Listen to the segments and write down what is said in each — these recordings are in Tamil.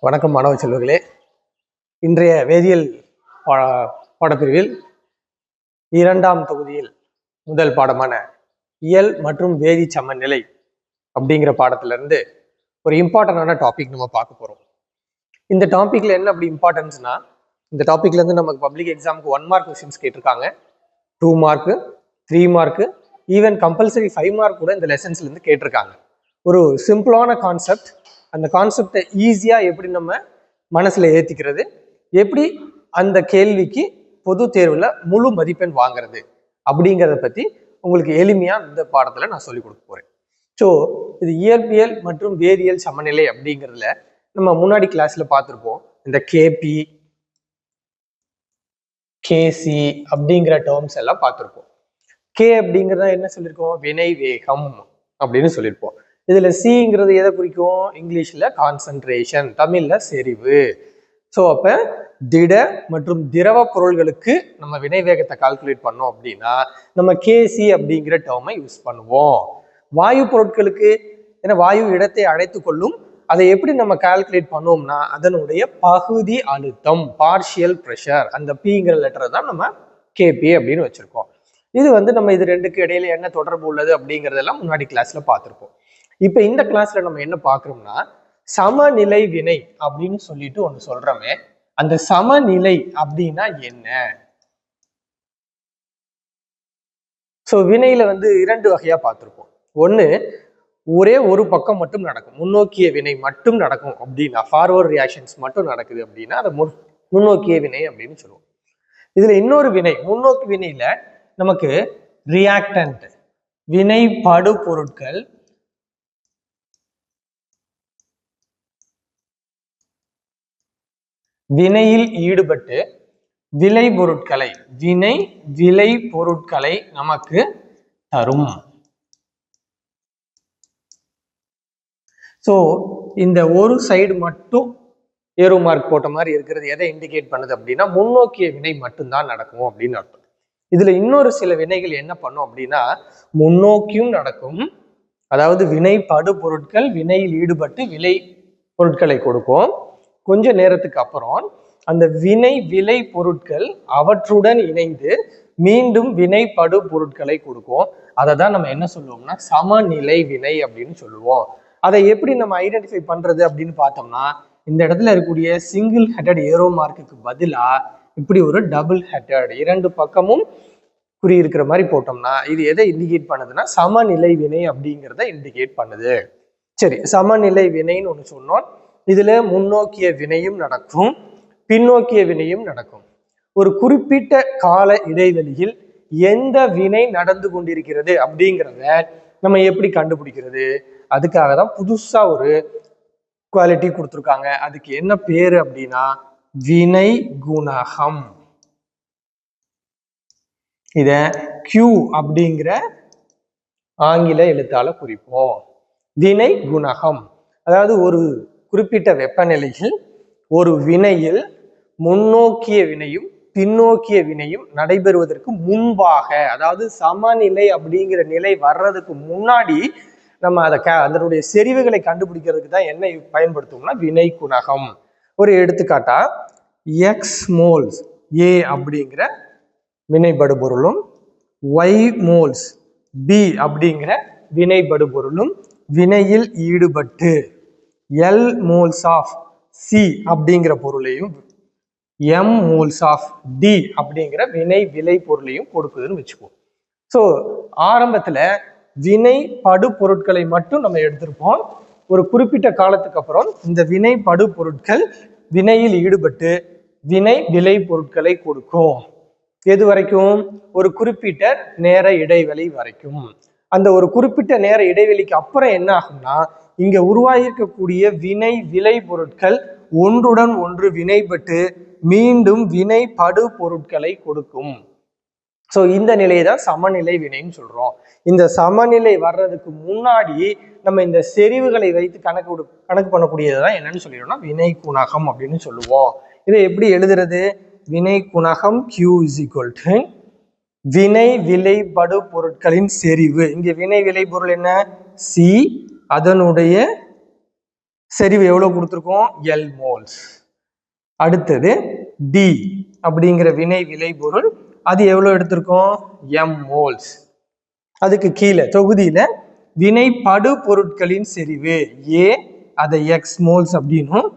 வணக்கம் மாணவ செல்வர்களே. இன்றைய வேதியியல் பா- பாடப்பிரிவில் இரண்டாம் தொகுதியில் முதல் பாடமான இயல் மற்றும் வேதி சமநிலை அப்படிங்கிற பாடத்திலிருந்து ஒரு இம்பார்ட்டண்டான டாபிக் நம்ம பார்க்க போகிறோம் இந்த டாப்பிக்கில் என்ன அப்படி இம்பார்ட்டன்ஸ்னா இந்த டாப்பிக்லேருந்து நமக்கு பப்ளிக் எக்ஸாமுக்கு ஒன் மார்க் கொஸ்டின்ஸ் கேட்டிருக்காங்க. Two mark three mark even compulsory five mark கூட இந்த லெசன்ஸ்லேருந்து கேட்டிருக்காங்க. ஒரு சிம்பிளான கான்செப்ட் அந்த கான்செப்டை ஈஸியாக எப்படி நம்ம மனசில் ஏற்றிக்கிறது எப்படி அந்த கேள்விக்கு பொது தேர்வில் முழு மதிப்பெண் வாங்குறது? அப்படிங்கிறத பற்றி உங்களுக்கு எளிமையாக இந்த பாடத்தில் நான் சொல்லிக் கொடுக்க போகிறேன் ஸோ இது இயற்பியல் மற்றும் வேதியியல் சமநிலை அப்படிங்கிறதுல நம்ம முன்னாடி கிளாஸில் பார்த்துருப்போம். இந்த கேபி கேசி அப்படிங்கிற டேர்ம்ஸ் எல்லாம் பார்த்துருப்போம். கே அப்படிங்கிறத என்ன சொல்லியிருக்கோம்? வினை வேகம் அப்படின்னு சொல்லியிருப்போம். இதில் சிங்கிறது எதை குறிக்கும்? இங்கிலீஷில் கான்சன்ட்ரேஷன் தமிழில் செறிவு. ஸோ அப்போ திட மற்றும் திரவ பொருள்களுக்கு நம்ம வினை வேகத்தை கால்குலேட் பண்ணோம் அப்படின்னா நம்ம கேசி அப்படிங்கிற டேர்மை யூஸ் பண்ணுவோம். வாயு பொருட்களுக்கு ஏன்னா வாயு இடத்தை அடைத்து கொள்ளும் அதை எப்படி நம்ம கால்குலேட் பண்ணோம்னா அதனுடைய பகுதி அழுத்தம் பார்ஷியல் ப்ரெஷர் அந்த பிங்கிற லெட்டரை தான் நம்ம கேபி அப்படின்னு வச்சுருக்கோம். இது வந்து நம்ம இது ரெண்டுக்கு இடையில என்ன தொடர்பு உள்ளது அப்படிங்கிறதெல்லாம் முன்னாடி கிளாஸ்ல பார்த்துருப்போம். இப்போ இந்த கிளாஸ்ல நம்ம என்ன பார்க்குறோம்னா சமநிலை வினை அப்படின்னு சொல்லிட்டு ஒன்று சொல்றோமே. அந்த சமநிலை அப்படின்னா என்ன? ஸோ வினையில வந்து இரண்டு வகையா பார்த்திருப்போம் ஒன்று ஒரே ஒரு பக்கம் மட்டும் நடக்கும். முன்னோக்கிய வினை மட்டும் நடக்கும் அப்படின்னா ஃபார்வர்ட் ரியாக்ஷன்ஸ் மட்டும் நடக்குது அப்படின்னா அதை முன் முன்னோக்கிய வினை அப்படின்னு சொல்லுவோம். இதுல இன்னொரு வினை முன்னோக்கி வினையில நமக்கு ரியாக்டன்ட் வினை படு பொருட்கள் வினையில் ஈடுபட்டு விளை பொருட்களை வினை விளை பொருட்களை நமக்கு தரும். ஸோ இந்த ஒரு சைடு மட்டும் ஏரோ மார்க் போட்ட மாதிரி இருக்கிறது. எதை இண்டிகேட் பண்ணுது அப்படின்னா முன்னோக்கிய வினை மட்டும்தான் நடக்கும் அப்படின்னு அர்த்தம். இதுல இன்னொரு சில வினைகள் என்ன பண்ணும் அப்படின்னா முன்னோக்கியும் நடக்கும். அதாவது வினை படு பொருட்கள் வினையில் ஈடுபட்டு விலை பொருட்களை கொடுக்கும். கொஞ்ச நேரத்துக்கு அப்புறம் அந்த வினை விலை பொருட்கள் அவற்றுடன் இணைந்து மீண்டும் வினை படு பொருட்களை கொடுக்கும். அதை தான் நம்ம என்ன சொல்லுவோம்னா சமநிலை வினை அப்படின்னு சொல்லுவோம். அதை எப்படி நம்ம ஐடென்டிஃபை பண்றது அப்படின்னு பார்த்தோம்னா இந்த இடத்துல இருக்கக்கூடிய சிங்கிள் ஹெட்டட் ஏரோ மார்க்குக்கு பதிலா இப்படி ஒரு டபுள் ஹெட்டட் இரண்டு பக்கமும் குறி இருக்கிற மாதிரி போட்டோம்னா இது எதை இண்டிகேட் பண்ணுதுன்னா சமநிலை வினை அப்படிங்கிறத இண்டிகேட் பண்ணுது. சரி சமநிலை வினைன்னு ஒன்று சொன்னோம். இதுல முன்னோக்கிய வினையும் நடக்கும் பின்னோக்கிய வினையும் நடக்கும். ஒரு குறிப்பிட்ட கால இடைவெளியில் எந்த வினை நடந்து கொண்டிருக்கிறது அப்படிங்கிறத நம்ம எப்படி கண்டுபிடிக்கிறது? அதுக்காக தான் புதுசா ஒரு குவாலிட்டி கொடுத்துருக்காங்க. அதுக்கு என்ன பேரு அப்படின்னா வினை குணகம். இத கியூ அப்படிங்கிற ஆங்கில எழுத்தால குறிப்போம். வினை குணகம். அதாவது ஒரு குறிப்பிட்ட வெப்பநிலையில் ஒரு வினையில் முன்னோக்கிய வினையும் பின்னோக்கிய வினையும் நடைபெறுவதற்கு முன்பாக அதாவது சமநிலை அப்படிங்கிற நிலை வர்றதுக்கு முன்னாடி நம்ம அதை க அதனுடைய செறிவுகளை கண்டுபிடிக்கிறதுக்கு தான் என்ன பயன்படுத்துவோம்னா வினை குணகம். ஒரு எடுத்துக்காட்டா எக்ஸ் மோல்ஸ் ஏ அப்படிங்கிற வினைபடு பொருளும் ஒய் மோல்ஸ் பி அப்படிங்கிற வினைபடு பொருளும் வினையில் ஈடுபட்டு எல் மோல்ஸ் ஆஃப் சி அப்படிங்கிற பொருளையும் எம் மோல்ஸ் ஆஃப் டி அப்படிங்கிற வினை விலை பொருளையும் கொடுக்குதுன்னு வச்சுக்குவோம். ஸோ ஆரம்பத்தில் வினை படு பொருட்களை மட்டும் நம்ம எடுத்திருப்போம். ஒரு குறிப்பிட்ட காலத்துக்கு அப்புறம் இந்த வினை படு பொருட்கள் வினையில் ஈடுபட்டு வினை விலை பொருட்களை கொடுக்கும். எது வரைக்கும்? ஒரு குறிப்பிட்ட நேர இடைவெளி வரைக்கும். அந்த ஒரு குறிப்பிட்ட நேர இடைவெளிக்கு அப்புறம் என்ன ஆகும்னா இங்கே உருவாகியிருக்கக்கூடிய வினை விலை பொருட்கள் ஒன்றுடன் ஒன்று வினைப்பட்டு மீண்டும் வினை படு பொருட்களை கொடுக்கும். ஸோ இந்த நிலையை தான் சமநிலை வினைன்னு சொல்றோம். இந்த சமநிலை வர்றதுக்கு முன்னாடி நம்ம இந்த செறிவுகளை வைத்து கணக்கு கணக்கு பண்ணக்கூடியது தான் என்னன்னு சொல்லிடுறோம்னா வினை குணகம் அப்படின்னு சொல்லுவோம். இதை எப்படி எழுதுறது? வினை குணகம் கியூ இஸ் ஈக்குவல் டு வினை விளைபடு பொருட்களின் செறிவு. இங்கே வினை விளைபொருள் என்ன? சி அதனுடைய செறிவு எவ்வளோ கொடுத்துருக்கோம்? எல் மோல்ஸ் அடுத்தது டி அப்படிங்கிற வினை விளைபொருள் அது எவ்வளோ எடுத்திருக்கோம்? எம் மோல்ஸ் அதுக்கு கீழே தொகுதியில் வினை படு பொருட்களின் செறிவு. ஏ அதை எக்ஸ் மோல்ஸ் அப்படின்னும்.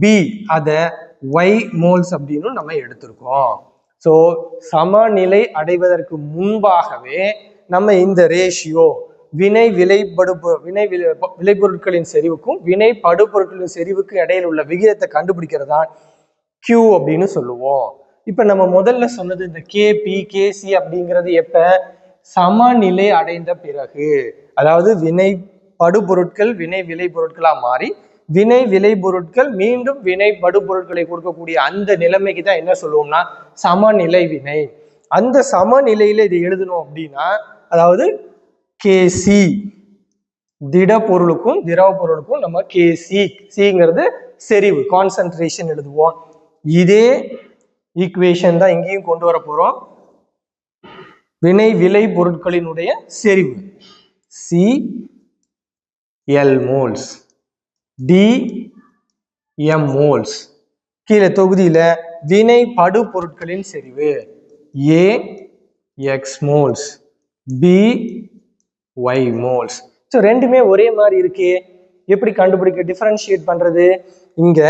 பி அதை ஒய் மோல்ஸ் அப்படின்னும் நம்ம எடுத்திருக்கோம். ஸோ சமநிலை அடைவதற்கு முன்பாகவே நம்ம இந்த ரேஷியோ வினை விளைபடு வினை விளை- விளைபொருட்களின் செறிவுக்கும் வினை படுபொருட்களின் செறிவுக்கும் இடையில் உள்ள விகிதத்தை கண்டுபிடிக்கிறது தான் கியூ அப்படின்னு சொல்லுவோம். இப்ப நம்ம முதல்ல சொன்னது இந்த கேபி கேசி அப்படிங்கிறது எப்ப? சமநிலை அடைந்த பிறகு. அதாவது வினை படுபொருட்கள் வினை விளைபொருட்களா மாறி வினை விளைபொருட்கள் மீண்டும் வினை படுபொருட்களை கொடுக்கக்கூடிய அந்த நிலைமைக்கு தான் என்ன சொல்லுவோம்னா சமநிலை வினை. அந்த சமநிலையில இதை எழுதணும் அப்படின்னா அதாவது கேசி திட பொருளுக்கும் திரவ பொருளுக்கும் நம்ம கேசி சிங்கிறது செறிவு கான்சன்ட்ரேஷன் எழுதுவோம். இதே ஈக்குவேஷன் தான் இங்கேயும் கொண்டு வர போறோம். வினை விலை பொருட்களினுடைய செறிவு. C L moles D M moles கீழே தொகுதியில வினை படு பொருட்களின் செறிவு. A X moles B Y moles so ரெண்டுமே ஒரே மாதிரி இருக்கே. எப்படி கண்டுபிடிக்க டிஃபரன்ஷியேட் பண்றது? இங்க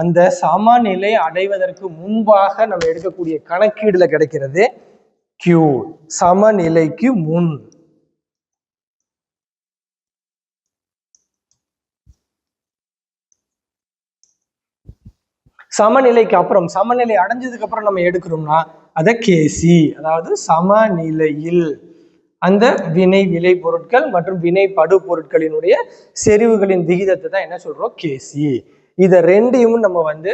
அந்த சமநிலை அடைவதற்கு முன்பாக நம்ம எடுக்கக்கூடிய கணக்கீடுல கிடைக்கிறது கியூ சமநிலைக்கு முன். சமநிலைக்கு அப்புறம் சமநிலை அடைஞ்சதுக்கு அப்புறம் நம்ம எடுக்கிறோம்னா அதை கேசி அதாவது சமநிலையில். அந்த வினை விலை பொருட்கள் மற்றும் வினை படு பொருட்களினுடைய செறிவுகளின் விகிதத்தை தான் என்ன சொல்றோம்? கேசி இதை ரெண்டையும் நம்ம வந்து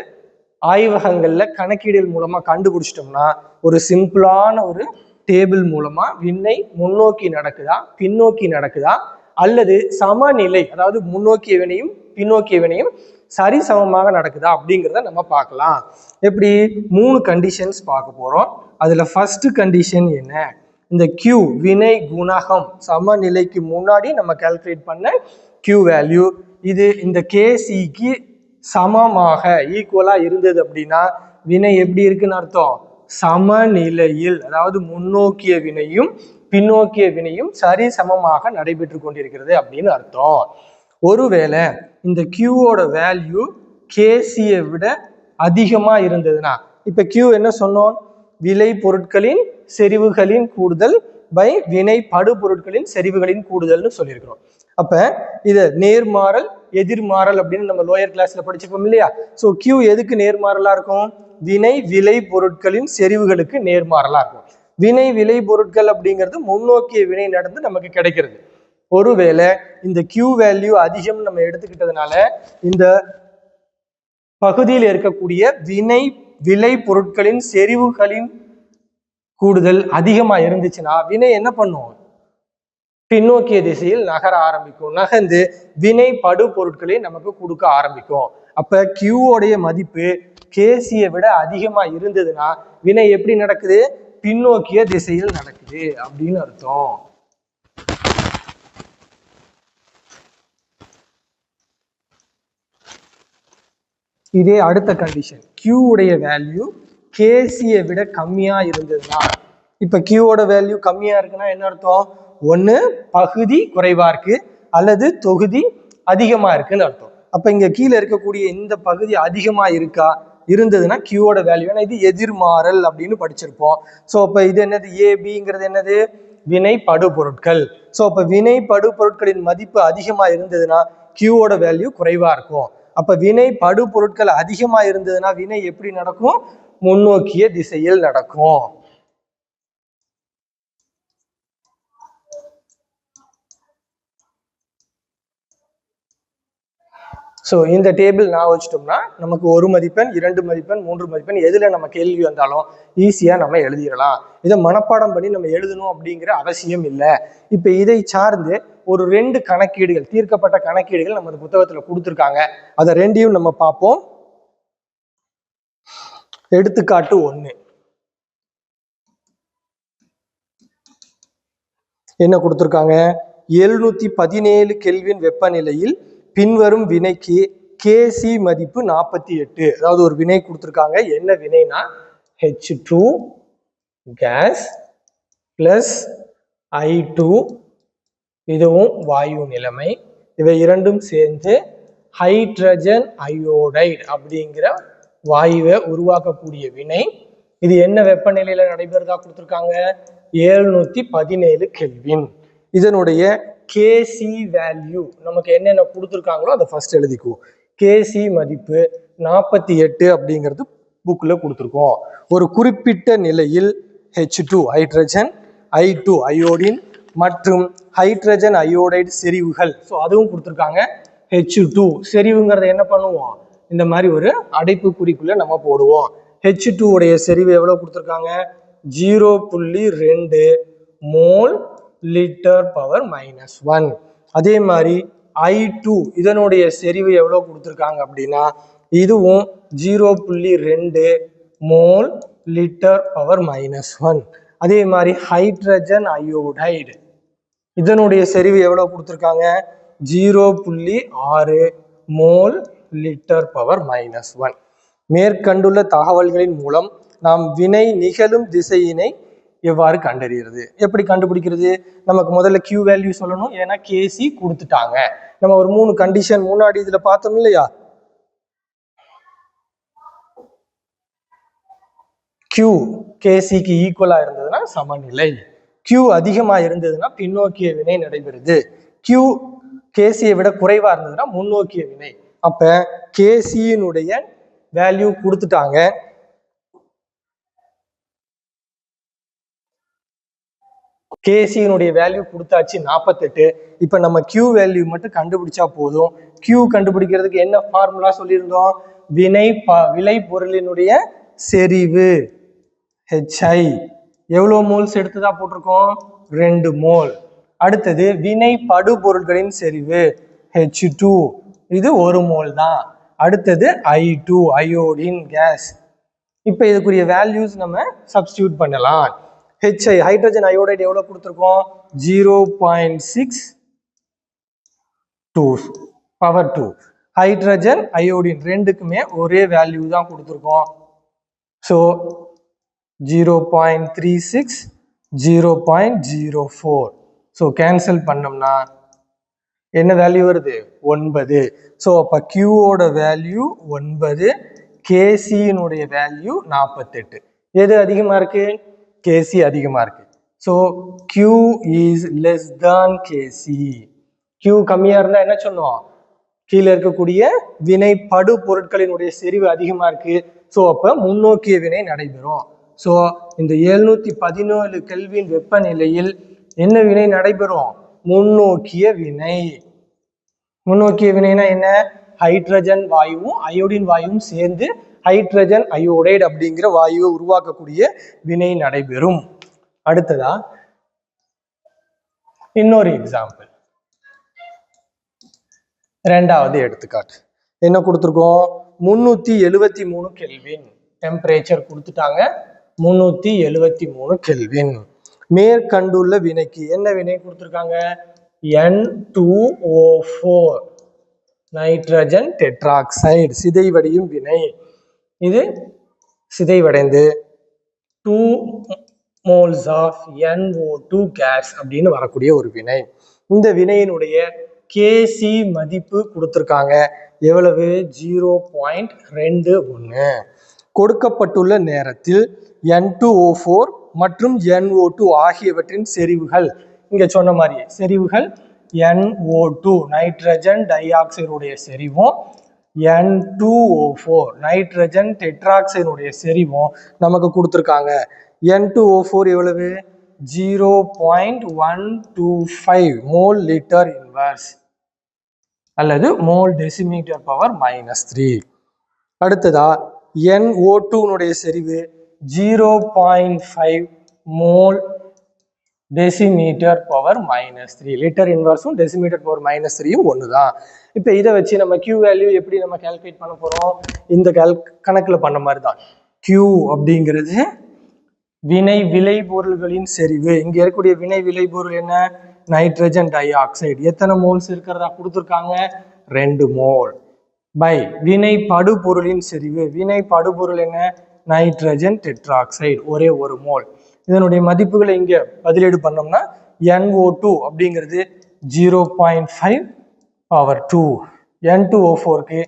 ஆய்வகங்கள்ல கணக்கீடுகள் மூலமா கண்டுபிடிச்சிட்டோம்னா ஒரு சிம்பிளான ஒரு டேபிள் மூலமா விண்ணை முன்னோக்கி நடக்குதா பின்னோக்கி நடக்குதா அல்லது சமநிலை அதாவது முன்னோக்கிய வினையும் பின்னோக்கிய வினையும் சரிசமமாக நடக்குதா அப்படிங்கிறத நம்ம பார்க்கலாம். எப்படி? மூணு கண்டிஷன்ஸ் பார்க்க போறோம். அதுல ஃபர்ஸ்ட் கண்டிஷன் என்ன? இந்த கியூ வினை குணகம் சமநிலைக்கு முன்னாடி நம்ம கால்குலேட் பண்ண கியூ வேல்யூ இது இந்த கேசிக்கு சமமாக ஈக்குவலா இருந்தது அப்படின்னா வினை எப்படி இருக்குன்னு அர்த்தம்? சமநிலையில் அதாவது முன்னோக்கிய வினையும் பின்னோக்கிய வினையும் சரி சமமாக நடைபெற்று கொண்டிருக்கிறது அப்படின்னு அர்த்தம். ஒருவேளை இந்த கியூவோட வேல்யூ கேசியை விட அதிகமாக இருந்ததுன்னா இப்போ கியூ என்ன சொன்னோம்? விலை பொருட்களின் செறிவுகளின் கூடுதல் பை வினை படு பொருட்களின் செறிவுகளின் கூடுதல்னு சொல்லியிருக்கிறோம். அப்ப இது நேர்மாறல் எதிர்மாறல் அப்படின்னு நம்ம லோயர் கிளாஸ்ல படிச்சிருப்போம் இல்லையா? ஸோ கியூ எதுக்கு நேர்மாறலா இருக்கும்? வினை விலை பொருட்களின் செறிவுகளுக்கு நேர்மாறலா இருக்கும். வினை விலை பொருட்கள் அப்படிங்கிறது முன்னோக்கிய வினை நடந்து நமக்கு கிடைக்கிறது. ஒருவேளை இந்த கியூ வேல்யூ அதிகம் நம்ம எடுத்துக்கிட்டதுனால இந்த பகுதியில் இருக்கக்கூடிய வினை விலை பொருட்களின் செறிவுகளின் கூடுதல் அதிகமாக இருந்துச்சுன்னா வினை என்ன பண்ணும்? பின்னோக்கிய திசையில் நகர ஆரம்பிக்கும். நகர்ந்து வினை படு பொருட்களை நமக்கு கொடுக்க ஆரம்பிக்கும். அப்ப கியூவோடைய மதிப்பு கேசியை விட அதிகமா இருந்ததுன்னா வினை எப்படி நடக்குது? பின்னோக்கிய திசையில் நடக்குது அப்படின்னு அர்த்தம். இதே அடுத்த கண்டிஷன் கியூ உடைய வேல்யூ கேசியை விட கம்மியாக இருந்ததுன்னா இப்போ கியூவோட ஓட வேல்யூ கம்மியாக இருக்குன்னா என்ன அர்த்தம்? ஒன்று பகுதி குறைவாக இருக்குது அல்லது தொகுதி அதிகமாக இருக்குன்னு அர்த்தம். அப்போ இங்கே கீழே இருக்கக்கூடிய இந்த பகுதி அதிகமாக இருக்கா? இருந்ததுன்னா கியூவோட வேல்யூ ஏன்னா இது எதிர்மாறல் அப்படின்னு படிச்சிருப்போம். ஸோ அப்போ இது என்னது? ஏபிங்கிறது என்னது வினை படுபொருட்கள் ஸோ இப்போ வினை படுபொருட்களின் மதிப்பு அதிகமாக இருந்ததுன்னா கியூவோட ஓட வேல்யூ குறைவாக இருக்கும். அப்ப வினை படு பொருட்கள் அதிகமா இருந்ததுன்னா வினை எப்படி நடக்கும்? முன்னோக்கிய திசையில் நடக்கும். ஸோ இந்த டேபிள் நான் வச்சிட்டோம்னா நமக்கு ஒரு மதிப்பெண் இரண்டு மதிப்பெண் மூன்று மதிப்பெண் எதுல நம்ம கேள்வி வந்தாலும் ஈஸியா நம்ம எழுதிடலாம். இதை மனப்பாடம் பண்ணி நம்ம எழுதணும் அப்படிங்கிற அவசியம் இல்லை. இப்போ இதை சார்ந்து ஒரு ரெண்டு கணக்கீடுகள் தீர்க்கப்பட்ட கணக்கீடுகள் நம்ம இந்த புத்தகத்துல கொடுத்துருக்காங்க. அதை ரெண்டையும் நம்ம பார்ப்போம். எடுத்துக்காட்டு ஒண்ணு. என்ன கொடுத்துருக்காங்க? எழுநூத்தி பதினேழு கெல்வின் வெப்பநிலையில் பின்வரும் வினைக்கு கேசி மதிப்பு நாற்பத்தி எட்டு. அதாவது ஒரு வினை கொடுத்துருக்காங்க. என்ன வினைனா? H two gas plus I two இதுவும் வாயு நிலைமை. இவை இரண்டும் சேர்ந்து ஹைட்ரஜன் அயோடைடு அப்படிங்கிற வாயுவை உருவாக்கக்கூடிய வினை. இது என்ன வெப்பநிலையில நடைபெறதா கொடுத்துருக்காங்க? ஏழ்நூத்தி பதினேழு கெல்வின் இதனுடைய கேசி வேல்யூ நமக்கு என்னென்ன கொடுத்துருக்காங்களோ அதை ஃபர்ஸ்ட் எழுதிக்குவோம் கேசி மதிப்பு நாற்பத்தி எட்டு அப்படிங்கிறது புக்கில் கொடுத்துருக்கோம். ஒரு குறிப்பிட்ட நிலையில் H two hydrogen I two iodine மற்றும் ஹைட்ரஜன் அயோடைடு செறிவுகள். ஸோ அதுவும் கொடுத்துருக்காங்க. ஹெச் டூ செறிவுங்கிறத என்ன பண்ணுவோம்? இந்த மாதிரி ஒரு அடைப்பு குறிக்குள்ள நம்ம போடுவோம். ஹெச் டூ உடைய செறிவு எவ்வளோ கொடுத்துருக்காங்க? ஜீரோ புள்ளி ரெண்டு mole litre power minus one அதே மாதிரி ஐ டூ இதனுடைய செறிவு எவ்வளோ கொடுத்துருக்காங்க அப்படின்னா இதுவும் ஜீரோ புள்ளி ரெண்டு mole litre power minus one அதே மாதிரி ஹைட்ரஜன் அயோடைடு இதனுடைய செறிவு எவ்வளவு கொடுத்துருக்காங்க? ஜீரோ புள்ளி ஆறு mole litre power minus one. மேற்கண்டுள்ள தகவல்களின் மூலம் நாம் வினை நிகழும் திசையினை எவ்வாறு கண்டறிகிறது? எப்படி கண்டுபிடிக்கிறது? நமக்கு முதல்ல கியூ வேல்யூ சொல்லணும். ஏன்னா கேசி கொடுத்துட்டாங்க. நம்ம ஒரு மூணு கண்டிஷன் முன்னாடி இதுல பார்த்தோம் இல்லையா? கியூ கேசிக்கு ஈக்குவலா இருந்ததுன்னா சமநிலை. கியூ அதிகமாக இருந்ததுன்னா பின்னோக்கிய வினை நடைபெறுது. கியூ கேசியை விட குறைவாக இருந்ததுன்னா முன்னோக்கிய வினை. அப்போ கேசியினுடைய வேல்யூ கொடுத்துட்டாங்க. கேசியினுடைய வேல்யூ கொடுத்தாச்சு நாற்பத்தெட்டு இப்போ நம்ம கியூ வேல்யூ மட்டும் கண்டுபிடிச்சா போதும். கியூ கண்டுபிடிக்கிறதுக்கு என்ன ஃபார்முலா சொல்லியிருந்தோம்? வினை ப விளை பொருளினுடைய செறிவு ஹெச்ஐ எவ்வளோ மோல்ஸ் எடுத்ததா போட்டிருக்கோம்? ரெண்டு மோல். அடுத்தது வினை படுபொருட்களின் செறிவு ஹெச் டூ இது ஒரு மோல் தான் அடுத்தது ஐ டூ அயோடின் கேஸ் இப்போ இதுக்குரிய வேல்யூஸ் நம்ம சப்ஸ்டியூட் பண்ணலாம். ஹெச்ஐ ஹைட்ரஜன் அயோடைடு எவ்வளோ கொடுத்துருக்கோம்? Zero point six two power two hydrogen iodine ரெண்டுக்குமே ஒரே வேல்யூ தான் கொடுத்துருக்கோம். So zero point three six zero point zero four. So cancel பண்ணோம்னா என்ன வேல்யூ வருது? ஒன்பது. ஸோ அப்போ கியூவோட வேல்யூ ஒன்பது கேசியினுடைய வேல்யூ நாற்பத்தெட்டு. எது அதிகமாக இருக்கு? கேசி அதிகமாக இருக்கு. ஸோ கியூ இஸ் லெஸ் தான் கேசி கியூ கம்மியாக இருந்தால் என்ன சொன்னோம் கீழே இருக்கக்கூடிய வினை படு பொருட்களினுடைய செறிவு அதிகமாக இருக்கு. ஸோ அப்போ முன்னோக்கிய வினை நடைபெறும். ஸோ இந்த எழுநூத்தி பதினேழு கெல்வின் வெப்பநிலையில் என்ன வினை நடைபெறும்? முன்னோக்கிய வினை. முன்னோக்கிய வினைனா என்ன? ஹைட்ரஜன் வாயுவும் அயோடின் வாயுவும் சேர்ந்து ஹைட்ரஜன் அயோடைடு அப்படிங்கிற வாயுவை உருவாக்கக்கூடிய வினை நடைபெறும். அடுத்ததா? இன்னொரு எக்ஸாம்பிள் ரெண்டாவது எடுத்துக்காட்டு. என்ன கொடுத்துருக்கோம்? முன்னூத்தி எழுவத்தி மூணு கெல்வின் டெம்பரேச்சர் கொடுத்துட்டாங்க. முன்னூத்தி எழுவத்தி மூணு கெல்வின். மேற்கண்டுள்ள வினைக்கு என்ன வினை கொடுத்துருக்காங்க? N two O four nitrogen tetroxide சிதைவடையும் வினை. இது சிதைவடைந்து two moles of NO two gas அப்படின்னு வரக்கூடிய ஒரு வினை. இந்த வினையினுடைய கேசி மதிப்பு கொடுத்துருக்காங்க. எவ்வளவு? ஜீரோ பாயிண்ட் ரெண்டு ஒன்று கொடுக்கப்பட்டுள்ள நேரத்தில் என் டூ ஓ ஃபோர் மற்றும் NO2 டூ ஆகியவற்றின் செறிவுகள். இங்கே சொன்ன மாதிரியே செறிவுகள் NO2 டூ நைட்ரஜன் டை ஆக்சைடுடைய செறிவும் N two O four nitrogen டெட்ராக்சைடுடைய செறிவும் நமக்கு கொடுத்துருக்காங்க. என் டூ ஓ ஃபோர் எவ்வளவு? Zero point one two five mole litre inverse அல்லது mole decimetre power minus three அடுத்ததா NO2 டூனுடைய செறிவு zero point five mole decimetre power minus three litre இன்வர்ஸும் decimetre power minus த்ரீயும் ஒன்று தான் இப்போ இதை வச்சு நம்ம கியூ வேல்யூ எப்படி நம்ம கால்குலேட் பண்ண போகிறோம் இந்த கல் கணக்கில் பண்ண மாதிரி தான் கியூ அப்படிங்கிறது வினை விளைபொருள்களின் செறிவு. இங்கே இருக்கக்கூடிய வினை விளைபொருள் என்ன? நைட்ரஜன் டை ஆக்சைடு எத்தனை மோல்ஸ் இருக்கிறதா கொடுத்துருக்காங்க? ரெண்டு மோல் பை வினை படுபொருளின் செறிவு. வினை படுபொருள் என்ன? நைட்ரஜன் டெட்ராக்சைடு ஒரே ஒரு மோல். இதனுடைய மதிப்புகளை இங்கே பதிலீடு பண்ணோம்னா என்ஓ டூ அப்படிங்கிறது zero point five power two N two O ஃபோருக்கு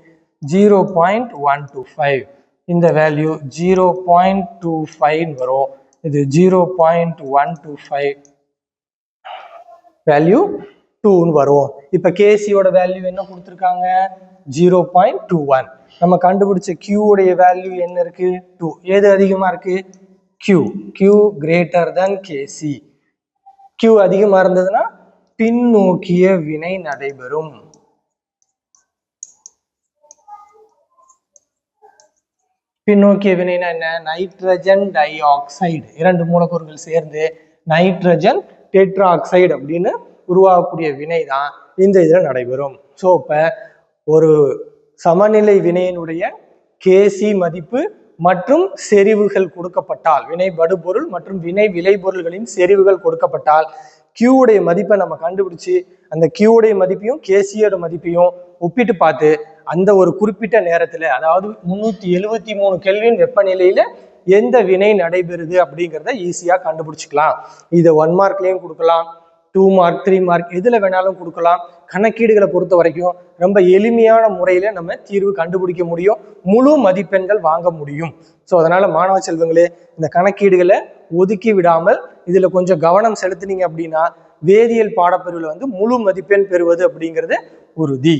zero point one two five இந்த value zero point two five வரும். இது zero point one two five value டூன்னு வரும். இப்போ கேசியோட வேல்யூ என்ன கொடுத்துருக்காங்க? ஜீரோ பாயிண்ட் டூ ஒன் நம்ம கண்டுபிடிச்ச கியூ உடைய வேல்யூ என்ன இருக்கு? டூ எது அதிகமா இருக்கு? Q Q greater than KC Q அதிகமா இருந்ததுன்னா பின்னோக்கிய வினை நடைபெறும். பின்னோக்கிய வினைனா என்ன? நைட்ரஜன் டை ஆக்சைடு இரண்டு மூலக்கூறுகள் சேர்ந்து நைட்ரஜன் டெட்ராக்சைடு அப்படின்னு உருவாகக்கூடிய வினை தான் இந்த இதில் நடைபெறும். ஸோ இப்போ ஒரு சமநிலை வினையினுடைய கேசி மதிப்பு மற்றும் செறிவுகள் கொடுக்கப்பட்டால் வினை படுபொருள் மற்றும் வினை விளைபொருள்களின் செறிவுகள் கொடுக்கப்பட்டால் கியூ உடைய மதிப்பை நம்ம கண்டுபிடிச்சு அந்த Q உடைய மதிப்பையும் கேசியோட மதிப்பையும் ஒப்பிட்டு பார்த்து அந்த ஒரு குறிப்பிட்ட நேரத்துல அதாவது முன்னூத்தி எழுவத்தி மூணு கெல்வின் வெப்பநிலையில எந்த வினை நடைபெறுது அப்படிங்கிறத ஈஸியா கண்டுபிடிச்சிக்கலாம். இதை ஒன் மார்க்லயும் கொடுக்கலாம். டூ மார்க் த்ரீ மார்க் எதில் வேணாலும் கொடுக்கலாம். கணக்கீடுகளை பொறுத்த வரைக்கும் ரொம்ப எளிமையான முறையில் நம்ம தீர்வு கண்டுபிடிக்க முடியும். முழு மதிப்பெண்கள் வாங்க முடியும். ஸோ அதனால் மாணவ செல்வங்களே இந்த கணக்கீடுகளை ஒதுக்கி விடாமல் இதில் கொஞ்சம் கவனம் செலுத்துனீங்க அப்படின்னா வேதியியல் பாடப்பிரிவில் வந்து முழு மதிப்பெண் பெறுவது அப்படிங்கிறது உறுதி.